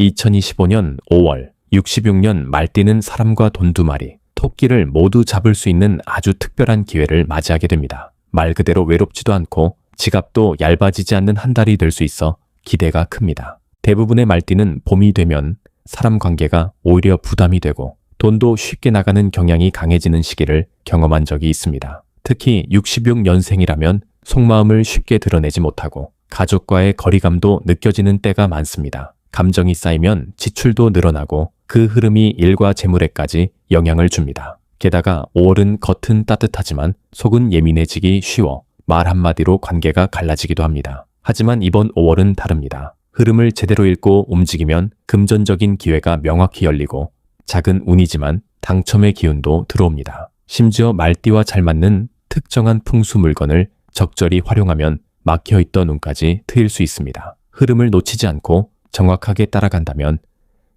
2025년 5월 66년 말띠는 사람과 돈 두 마리, 토끼를 모두 잡을 수 있는 아주 특별한 기회를 맞이하게 됩니다. 말 그대로 외롭지도 않고 지갑도 얇아지지 않는 한 달이 될 수 있어 기대가 큽니다. 대부분의 말띠는 봄이 되면 사람 관계가 오히려 부담이 되고 돈도 쉽게 나가는 경향이 강해지는 시기를 경험한 적이 있습니다. 특히 66년생이라면 속마음을 쉽게 드러내지 못하고 가족과의 거리감도 느껴지는 때가 많습니다. 감정이 쌓이면 지출도 늘어나고 그 흐름이 일과 재물에까지 영향을 줍니다. 게다가 5월은 겉은 따뜻하지만 속은 예민해지기 쉬워 말 한마디로 관계가 갈라지기도 합니다. 하지만 이번 5월은 다릅니다. 흐름을 제대로 읽고 움직이면 금전적인 기회가 명확히 열리고 작은 운이지만 당첨의 기운도 들어옵니다. 심지어 말띠와 잘 맞는 특정한 풍수 물건을 적절히 활용하면 막혀있던 운까지 트일 수 있습니다. 흐름을 놓치지 않고 정확하게 따라간다면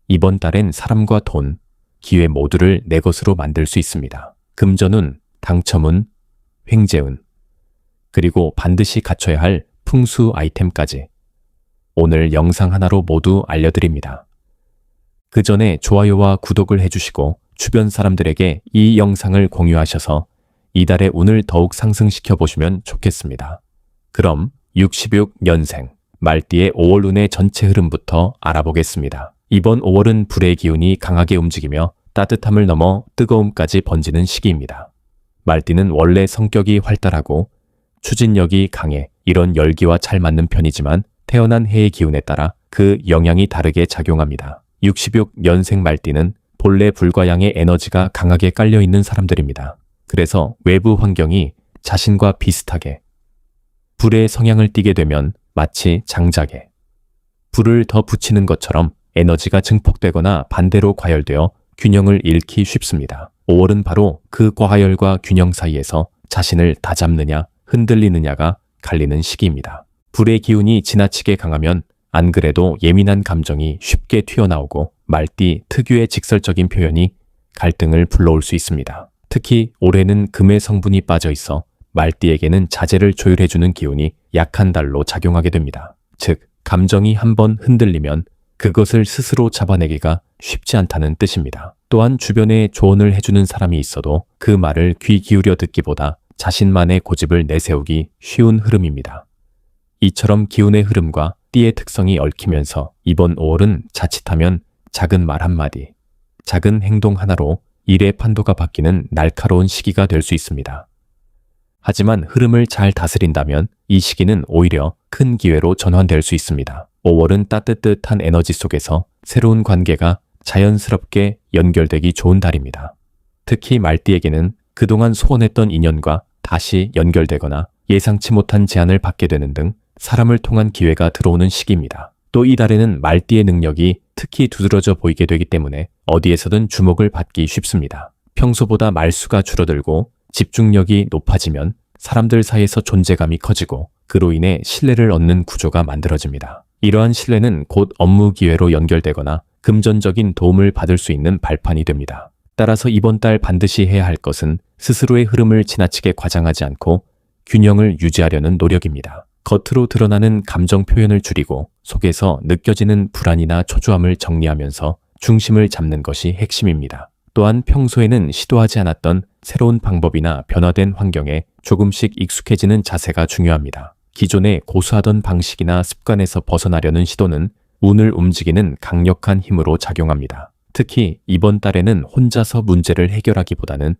이번 달엔 사람과 돈, 기회 모두를 내 것으로 만들 수 있습니다. 금전운, 당첨운, 횡재운, 그리고 반드시 갖춰야 할 풍수 아이템까지 오늘 영상 하나로 모두 알려드립니다. 그 전에 좋아요와 구독을 해주시고 주변 사람들에게 이 영상을 공유하셔서 이달의 운을 더욱 상승시켜 보시면 좋겠습니다. 그럼 66년생 말띠의 5월 운의 전체 흐름부터 알아보겠습니다. 이번 5월은 불의 기운이 강하게 움직이며 따뜻함을 넘어 뜨거움까지 번지는 시기입니다. 말띠는 원래 성격이 활달하고 추진력이 강해 이런 열기와 잘 맞는 편이지만 태어난 해의 기운에 따라 그 영향이 다르게 작용합니다. 66년생 말띠는 본래 불과 양의 에너지가 강하게 깔려 있는 사람들입니다. 그래서 외부 환경이 자신과 비슷하게 불의 성향을 띠게 되면 마치 장작에 불을 더 붙이는 것처럼 에너지가 증폭되거나 반대로 과열되어 균형을 잃기 쉽습니다. 5월은 바로 그 과열과 균형 사이에서 자신을 다잡느냐 흔들리느냐가 갈리는 시기입니다. 불의 기운이 지나치게 강하면 안 그래도 예민한 감정이 쉽게 튀어나오고 말띠 특유의 직설적인 표현이 갈등을 불러올 수 있습니다. 특히 올해는 금의 성분이 빠져 있어 말띠에게는 자제를 조율해주는 기운이 약한 달로 작용하게 됩니다. 즉, 감정이 한번 흔들리면 그것을 스스로 잡아내기가 쉽지 않다는 뜻입니다. 또한 주변에 조언을 해주는 사람이 있어도 그 말을 귀 기울여 듣기보다 자신만의 고집을 내세우기 쉬운 흐름입니다. 이처럼 기운의 흐름과 띠의 특성이 얽히면서 이번 5월은 자칫하면 작은 말 한마디, 작은 행동 하나로 일의 판도가 바뀌는 날카로운 시기가 될 수 있습니다. 하지만 흐름을 잘 다스린다면 이 시기는 오히려 큰 기회로 전환될 수 있습니다. 5월은 따뜻한 에너지 속에서 새로운 관계가 자연스럽게 연결되기 좋은 달입니다. 특히 말띠에게는 그동안 소원했던 인연과 다시 연결되거나 예상치 못한 제안을 받게 되는 등 사람을 통한 기회가 들어오는 시기입니다. 또 이 달에는 말띠의 능력이 특히 두드러져 보이게 되기 때문에 어디에서든 주목을 받기 쉽습니다. 평소보다 말수가 줄어들고 집중력이 높아지면 사람들 사이에서 존재감이 커지고 그로 인해 신뢰를 얻는 구조가 만들어집니다. 이러한 신뢰는 곧 업무 기회로 연결되거나 금전적인 도움을 받을 수 있는 발판이 됩니다. 따라서 이번 달 반드시 해야 할 것은 스스로의 흐름을 지나치게 과장하지 않고 균형을 유지하려는 노력입니다. 겉으로 드러나는 감정 표현을 줄이고 속에서 느껴지는 불안이나 초조함을 정리하면서 중심을 잡는 것이 핵심입니다. 또한 평소에는 시도하지 않았던 새로운 방법이나 변화된 환경에 조금씩 익숙해지는 자세가 중요합니다. 기존에 고수하던 방식이나 습관에서 벗어나려는 시도는 운을 움직이는 강력한 힘으로 작용합니다. 특히 이번 달에는 혼자서 문제를 해결하기보다는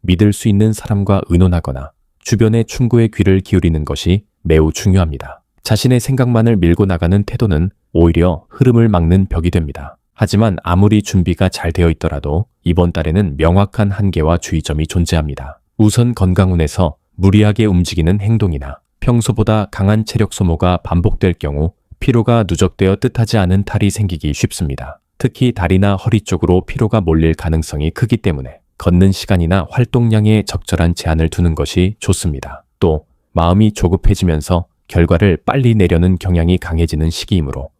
믿을 수 있는 사람과 의논하거나 주변의 충고에 귀를 기울이는 것이 매우 중요합니다. 자신의 생각만을 밀고 나가는 태도는 오히려 흐름을 막는 벽이 됩니다. 하지만 아무리 준비가 잘 되어 있더라도 이번 달에는 명확한 한계와 주의점이 존재합니다. 우선 건강운에서 무리하게 움직이는 행동이나 평소보다 강한 체력 소모가 반복될 경우 피로가 누적되어 뜻하지 않은 탈이 생기기 쉽습니다. 특히 다리나 허리 쪽으로 피로가 몰릴 가능성이 크기 때문에 걷는 시간이나 활동량에 적절한 제한을 두는 것이 좋습니다. 또 마음이 조급해지면서 결과를 빨리 내려는 경향이 강해지는 시기이므로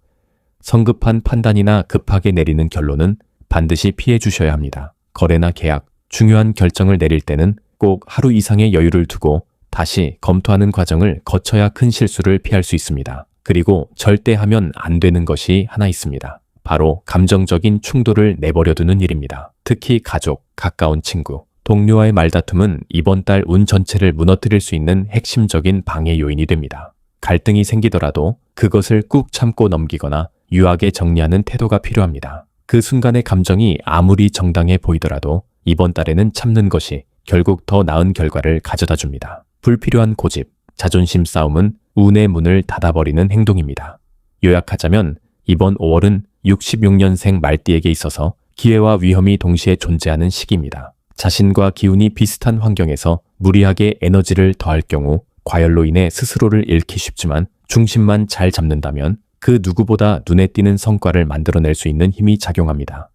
성급한 판단이나 급하게 내리는 결론은 반드시 피해 주셔야 합니다. 거래나 계약, 중요한 결정을 내릴 때는 꼭 하루 이상의 여유를 두고 다시 검토하는 과정을 거쳐야 큰 실수를 피할 수 있습니다. 그리고 절대 하면 안 되는 것이 하나 있습니다. 바로 감정적인 충돌을 내버려두는 일입니다. 특히 가족, 가까운 친구, 동료와의 말다툼은 이번 달 운 전체를 무너뜨릴 수 있는 핵심적인 방해 요인이 됩니다. 갈등이 생기더라도 그것을 꾹 참고 넘기거나 유하게 정리하는 태도가 필요합니다. 그 순간의 감정이 아무리 정당해 보이더라도 이번 달에는 참는 것이 결국 더 나은 결과를 가져다 줍니다. 불필요한 고집, 자존심 싸움은 운의 문을 닫아버리는 행동입니다. 요약하자면 이번 5월은 66년생 말띠에게 있어서 기회와 위험이 동시에 존재하는 시기입니다. 자신과 기운이 비슷한 환경에서 무리하게 에너지를 더할 경우 과열로 인해 스스로를 잃기 쉽지만 중심만 잘 잡는다면 그 누구보다 눈에 띄는 성과를 만들어낼 수 있는 힘이 작용합니다.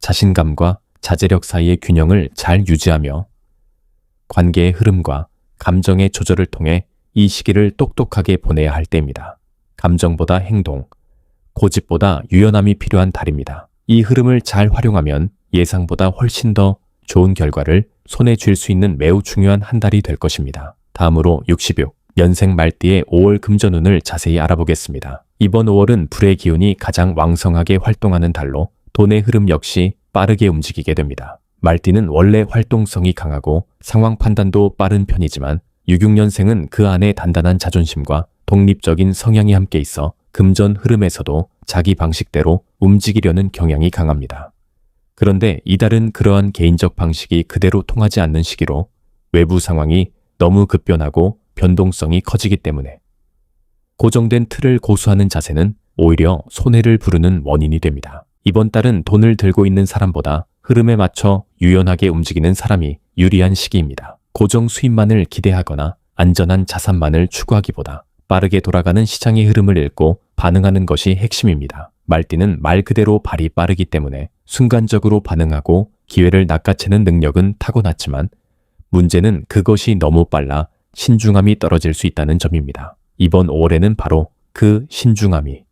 자신감과 자제력 사이의 균형을 잘 유지하며 관계의 흐름과 감정의 조절을 통해 이 시기를 똑똑하게 보내야 할 때입니다. 감정보다 행동, 고집보다 유연함이 필요한 달입니다. 이 흐름을 잘 활용하면 예상보다 훨씬 더 좋은 결과를 손에 쥘 수 있는 매우 중요한 한 달이 될 것입니다. 다음으로 66, 연생 말띠의 5월 금전운을 자세히 알아보겠습니다. 이번 5월은 불의 기운이 가장 왕성하게 활동하는 달로 돈의 흐름 역시 빠르게 움직이게 됩니다. 말띠는 원래 활동성이 강하고 상황 판단도 빠른 편이지만 66년생은 그 안에 단단한 자존심과 독립적인 성향이 함께 있어 금전 흐름에서도 자기 방식대로 움직이려는 경향이 강합니다. 그런데 이달은 그러한 개인적 방식이 그대로 통하지 않는 시기로 외부 상황이 너무 급변하고 변동성이 커지기 때문에 고정된 틀을 고수하는 자세는 오히려 손해를 부르는 원인이 됩니다. 이번 달은 돈을 들고 있는 사람보다 흐름에 맞춰 유연하게 움직이는 사람이 유리한 시기입니다. 고정 수입만을 기대하거나 안전한 자산만을 추구하기보다 빠르게 돌아가는 시장의 흐름을 읽고 반응하는 것이 핵심입니다. 말띠는 말 그대로 발이 빠르기 때문에 순간적으로 반응하고 기회를 낚아채는 능력은 타고났지만 문제는 그것이 너무 빨라 신중함이 떨어질 수 있다는 점입니다. 이번 5월에는 바로 그 신중함이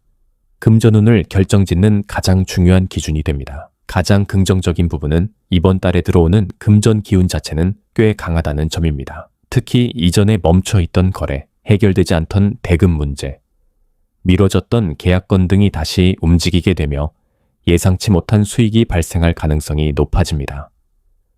금전운을 결정짓는 가장 중요한 기준이 됩니다. 가장 긍정적인 부분은 이번 달에 들어오는 금전 기운 자체는 꽤 강하다는 점입니다. 특히 이전에 멈춰 있던 거래, 해결되지 않던 대금 문제, 미뤄졌던 계약건 등이 다시 움직이게 되며 예상치 못한 수익이 발생할 가능성이 높아집니다.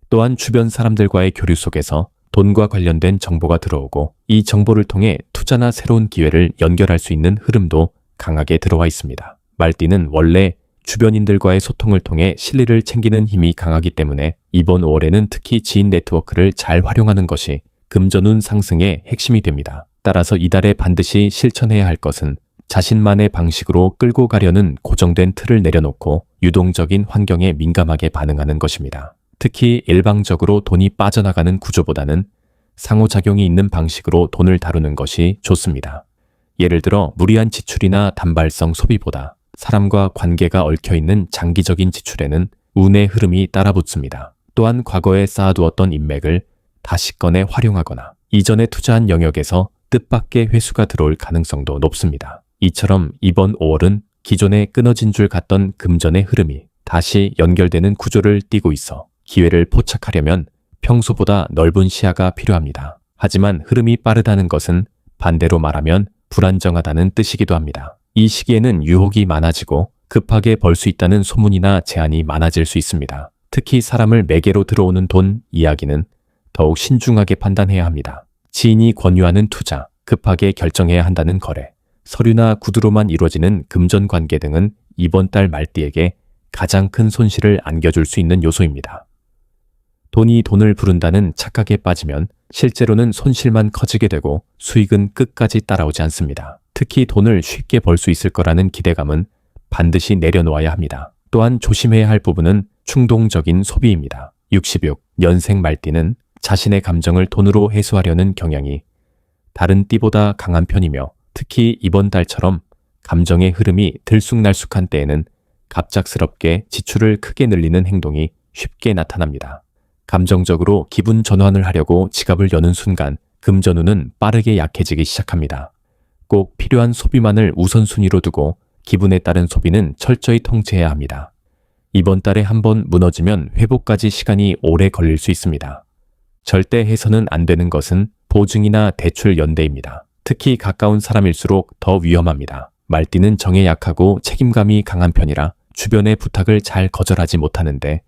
또한 주변 사람들과의 교류 속에서 돈과 관련된 정보가 들어오고 이 정보를 통해 투자나 새로운 기회를 연결할 수 있는 흐름도 강하게 들어와 있습니다. 말띠는 원래 주변인들과의 소통을 통해 실리를 챙기는 힘이 강하기 때문에 이번 5월에는 특히 지인 네트워크를 잘 활용하는 것이 금전운 상승의 핵심이 됩니다. 따라서 이달에 반드시 실천해야 할 것은 자신만의 방식으로 끌고 가려는 고정된 틀을 내려놓고 유동적인 환경에 민감하게 반응하는 것입니다. 특히 일방적으로 돈이 빠져나가는 구조보다는 상호작용이 있는 방식으로 돈을 다루는 것이 좋습니다. 예를 들어 무리한 지출이나 단발성 소비보다 사람과 관계가 얽혀 있는 장기적인 지출에는 운의 흐름이 따라붙습니다. 또한 과거에 쌓아두었던 인맥을 다시 꺼내 활용하거나 이전에 투자한 영역에서 뜻밖의 회수가 들어올 가능성도 높습니다. 이처럼 이번 5월은 기존에 끊어진 줄 같던 금전의 흐름이 다시 연결되는 구조를 띠고 있어 기회를 포착하려면 평소보다 넓은 시야가 필요합니다. 하지만 흐름이 빠르다는 것은 반대로 말하면 불안정하다는 뜻이기도 합니다. 이 시기에는 유혹이 많아지고 급하게 벌 수 있다는 소문이나 제안이 많아질 수 있습니다. 특히 사람을 매개로 들어오는 돈 이야기는 더욱 신중하게 판단해야 합니다. 지인이 권유하는 투자, 급하게 결정해야 한다는 거래, 서류나 구두로만 이루어지는 금전 관계 등은 이번 달 말띠에게 가장 큰 손실을 안겨줄 수 있는 요소입니다. 돈이 돈을 부른다는 착각에 빠지면 실제로는 손실만 커지게 되고 수익은 끝까지 따라오지 않습니다. 특히 돈을 쉽게 벌 수 있을 거라는 기대감은 반드시 내려놓아야 합니다. 또한 조심해야 할 부분은 충동적인 소비입니다. 66. 연생 말띠는 자신의 감정을 돈으로 해소하려는 경향이 다른 띠보다 강한 편이며 특히 이번 달처럼 감정의 흐름이 들쑥날쑥한 때에는 갑작스럽게 지출을 크게 늘리는 행동이 쉽게 나타납니다. 감정적으로 기분 전환을 하려고 지갑을 여는 순간 금전운은 빠르게 약해지기 시작합니다. 꼭 필요한 소비만을 우선순위로 두고 기분에 따른 소비는 철저히 통제해야 합니다. 이번 달에 한번 무너지면 회복까지 시간이 오래 걸릴 수 있습니다. 절대 해서는 안 되는 것은 보증이나 대출 연대입니다. 특히 가까운 사람일수록 더 위험합니다. 말띠는 정에 약하고 책임감이 강한 편이라 주변의 부탁을 잘 거절하지 못하는데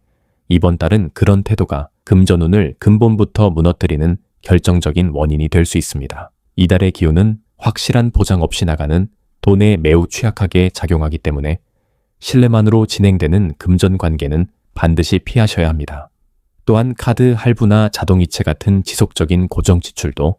이번 달은 그런 태도가 금전운을 근본부터 무너뜨리는 결정적인 원인이 될 수 있습니다. 이달의 기운은 확실한 보장 없이 나가는 돈에 매우 취약하게 작용하기 때문에 신뢰만으로 진행되는 금전 관계는 반드시 피하셔야 합니다. 또한 카드 할부나 자동이체 같은 지속적인 고정 지출도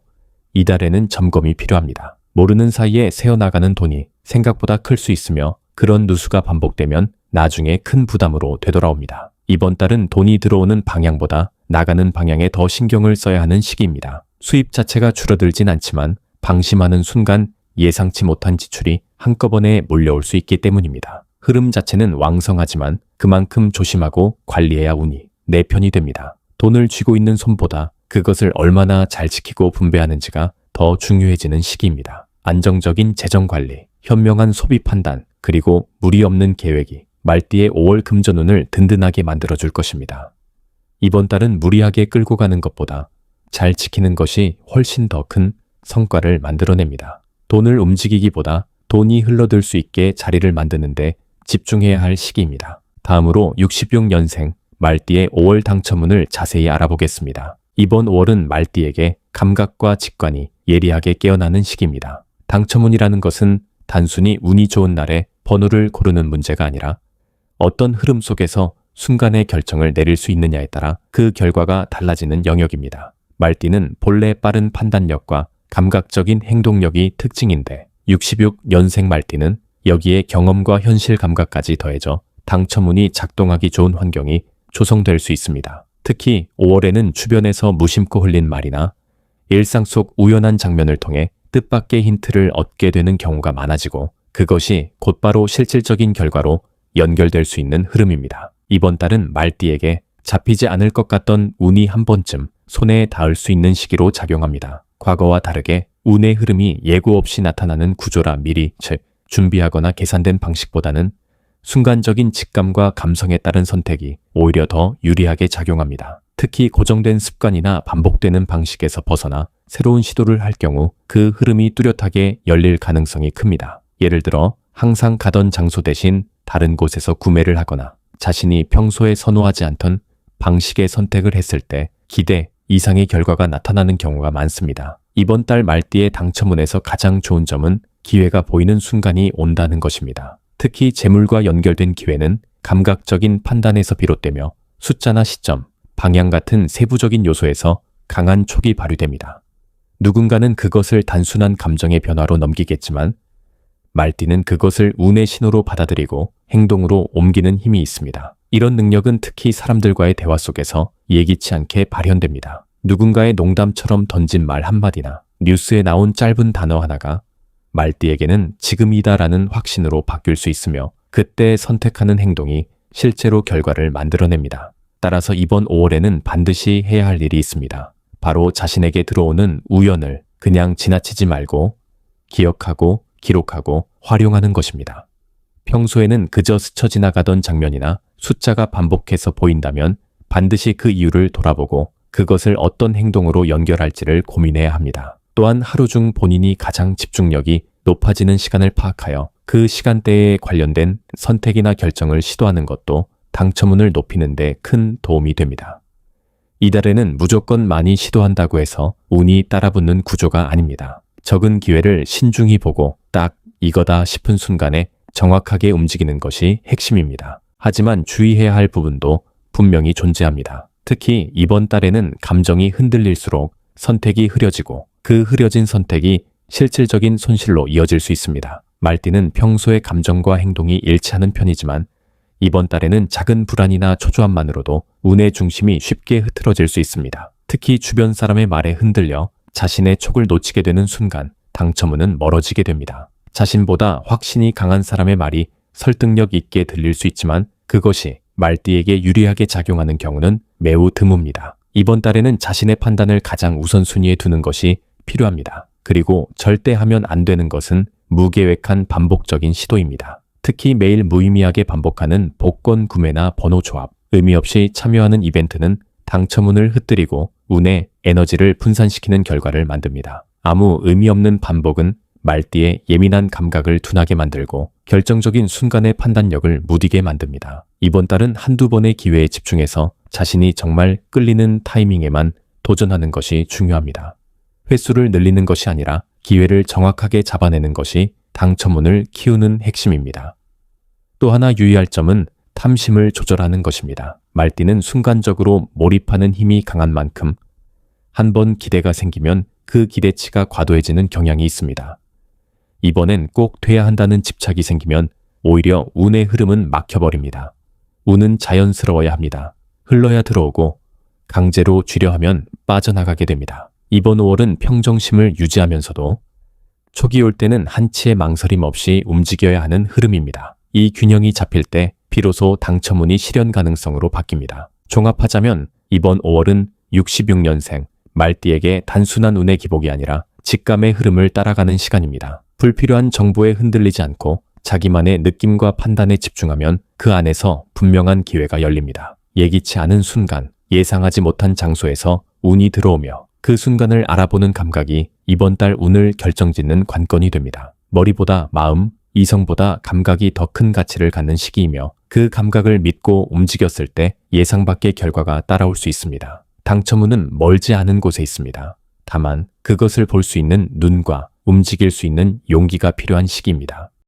이달에는 점검이 필요합니다. 모르는 사이에 새어나가는 돈이 생각보다 클 수 있으며 그런 누수가 반복되면 나중에 큰 부담으로 되돌아옵니다. 이번 달은 돈이 들어오는 방향보다 나가는 방향에 더 신경을 써야 하는 시기입니다. 수입 자체가 줄어들진 않지만 방심하는 순간 예상치 못한 지출이 한꺼번에 몰려올 수 있기 때문입니다. 흐름 자체는 왕성하지만 그만큼 조심하고 관리해야 운이 내 편이 됩니다. 돈을 쥐고 있는 손보다 그것을 얼마나 잘 지키고 분배하는지가 더 중요해지는 시기입니다. 안정적인 재정 관리, 현명한 소비 판단, 그리고 무리 없는 계획이 말띠의 5월 금전운을 든든하게 만들어줄 것입니다. 이번 달은 무리하게 끌고 가는 것보다 잘 지키는 것이 훨씬 더 큰 성과를 만들어냅니다. 돈을 움직이기보다 돈이 흘러들 수 있게 자리를 만드는데 집중해야 할 시기입니다. 다음으로 66년생 말띠의 5월 당첨운을 자세히 알아보겠습니다. 이번 5월은 말띠에게 감각과 직관이 예리하게 깨어나는 시기입니다. 당첨운이라는 것은 단순히 운이 좋은 날에 번호를 고르는 문제가 아니라 어떤 흐름 속에서 순간의 결정을 내릴 수 있느냐에 따라 그 결과가 달라지는 영역입니다. 말띠는 본래 빠른 판단력과 감각적인 행동력이 특징인데 66년생 말띠는 여기에 경험과 현실 감각까지 더해져 당첨운이 작동하기 좋은 환경이 조성될 수 있습니다. 특히 5월에는 주변에서 무심코 흘린 말이나 일상 속 우연한 장면을 통해 뜻밖의 힌트를 얻게 되는 경우가 많아지고 그것이 곧바로 실질적인 결과로 연결될 수 있는 흐름입니다. 이번 달은 말띠에게 잡히지 않을 것 같던 운이 한 번쯤 손에 닿을 수 있는 시기로 작용합니다. 과거와 다르게 운의 흐름이 예고 없이 나타나는 구조라 미리 즉 준비하거나 계산된 방식보다는 순간적인 직감과 감성에 따른 선택이 오히려 더 유리하게 작용합니다. 특히 고정된 습관이나 반복되는 방식에서 벗어나 새로운 시도를 할 경우 그 흐름이 뚜렷하게 열릴 가능성이 큽니다. 예를 들어 항상 가던 장소 대신 다른 곳에서 구매를 하거나 자신이 평소에 선호하지 않던 방식의 선택을 했을 때 기대 이상의 결과가 나타나는 경우가 많습니다. 이번 달 말띠의 당첨운에서 가장 좋은 점은 기회가 보이는 순간이 온다는 것입니다. 특히 재물과 연결된 기회는 감각적인 판단에서 비롯되며 숫자나 시점, 방향 같은 세부적인 요소에서 강한 촉이 발휘됩니다. 누군가는 그것을 단순한 감정의 변화로 넘기겠지만 말띠는 그것을 운의 신호로 받아들이고 행동으로 옮기는 힘이 있습니다. 이런 능력은 특히 사람들과의 대화 속에서 예기치 않게 발현됩니다. 누군가의 농담처럼 던진 말 한마디나 뉴스에 나온 짧은 단어 하나가 말띠에게는 지금이다라는 확신으로 바뀔 수 있으며 그때 선택하는 행동이 실제로 결과를 만들어냅니다. 따라서 이번 5월에는 반드시 해야 할 일이 있습니다. 바로 자신에게 들어오는 우연을 그냥 지나치지 말고 기억하고 기록하고 활용하는 것입니다. 평소에는 그저 스쳐 지나가던 장면이나 숫자가 반복해서 보인다면 반드시 그 이유를 돌아보고 그것을 어떤 행동으로 연결할지를 고민해야 합니다. 또한 하루 중 본인이 가장 집중력이 높아지는 시간을 파악하여 그 시간대에 관련된 선택이나 결정을 시도하는 것도 당첨운을 높이는 데 큰 도움이 됩니다. 이달에는 무조건 많이 시도한다고 해서 운이 따라붙는 구조가 아닙니다. 적은 기회를 신중히 보고 딱 이거다 싶은 순간에 정확하게 움직이는 것이 핵심입니다. 하지만 주의해야 할 부분도 분명히 존재합니다. 특히 이번 달에는 감정이 흔들릴수록 선택이 흐려지고 그 흐려진 선택이 실질적인 손실로 이어질 수 있습니다. 말띠는 평소의 감정과 행동이 일치하는 편이지만 이번 달에는 작은 불안이나 초조함만으로도 운의 중심이 쉽게 흐트러질 수 있습니다. 특히 주변 사람의 말에 흔들려 자신의 촉을 놓치게 되는 순간 당첨운은 멀어지게 됩니다. 자신보다 확신이 강한 사람의 말이 설득력 있게 들릴 수 있지만 그것이 말띠에게 유리하게 작용하는 경우는 매우 드뭅니다. 이번 달에는 자신의 판단을 가장 우선순위에 두는 것이 필요합니다. 그리고 절대 하면 안 되는 것은 무계획한 반복적인 시도입니다. 특히 매일 무의미하게 반복하는 복권 구매나 번호 조합, 의미 없이 참여하는 이벤트는 당첨운을 흩뜨리고 운의 에너지를 분산시키는 결과를 만듭니다. 아무 의미 없는 반복은 말띠의 예민한 감각을 둔하게 만들고 결정적인 순간의 판단력을 무디게 만듭니다. 이번 달은 한두 번의 기회에 집중해서 자신이 정말 끌리는 타이밍에만 도전하는 것이 중요합니다. 횟수를 늘리는 것이 아니라 기회를 정확하게 잡아내는 것이 당첨운을 키우는 핵심입니다. 또 하나 유의할 점은 탐심을 조절하는 것입니다. 말띠는 순간적으로 몰입하는 힘이 강한 만큼 한 번 기대가 생기면 그 기대치가 과도해지는 경향이 있습니다. 이번엔 꼭 돼야 한다는 집착이 생기면 오히려 운의 흐름은 막혀버립니다. 운은 자연스러워야 합니다. 흘러야 들어오고 강제로 쥐려 하면 빠져나가게 됩니다. 이번 5월은 평정심을 유지하면서도 초기 올 때는 한치의 망설임 없이 움직여야 하는 흐름입니다. 이 균형이 잡힐 때 비로소 당첨운이 실현 가능성으로 바뀝니다. 종합하자면 이번 5월은 66년생 말띠에게 단순한 운의 기복이 아니라 직감의 흐름을 따라가는 시간입니다. 불필요한 정보에 흔들리지 않고 자기만의 느낌과 판단에 집중하면 그 안에서 분명한 기회가 열립니다. 예기치 않은 순간, 예상하지 못한 장소에서 운이 들어오며 그 순간을 알아보는 감각이 이번 달 운을 결정짓는 관건이 됩니다. 머리보다 마음, 이성보다 감각이 더 큰 가치를 갖는 시기이며 그 감각을 믿고 움직였을 때 예상 밖의 결과가 따라올 수 있습니다. 당첨운은 멀지 않은 곳에 있습니다. 다만 그것을 볼 수 있는 눈과 움직일 수 있는 용기가 필요한 시기입니다.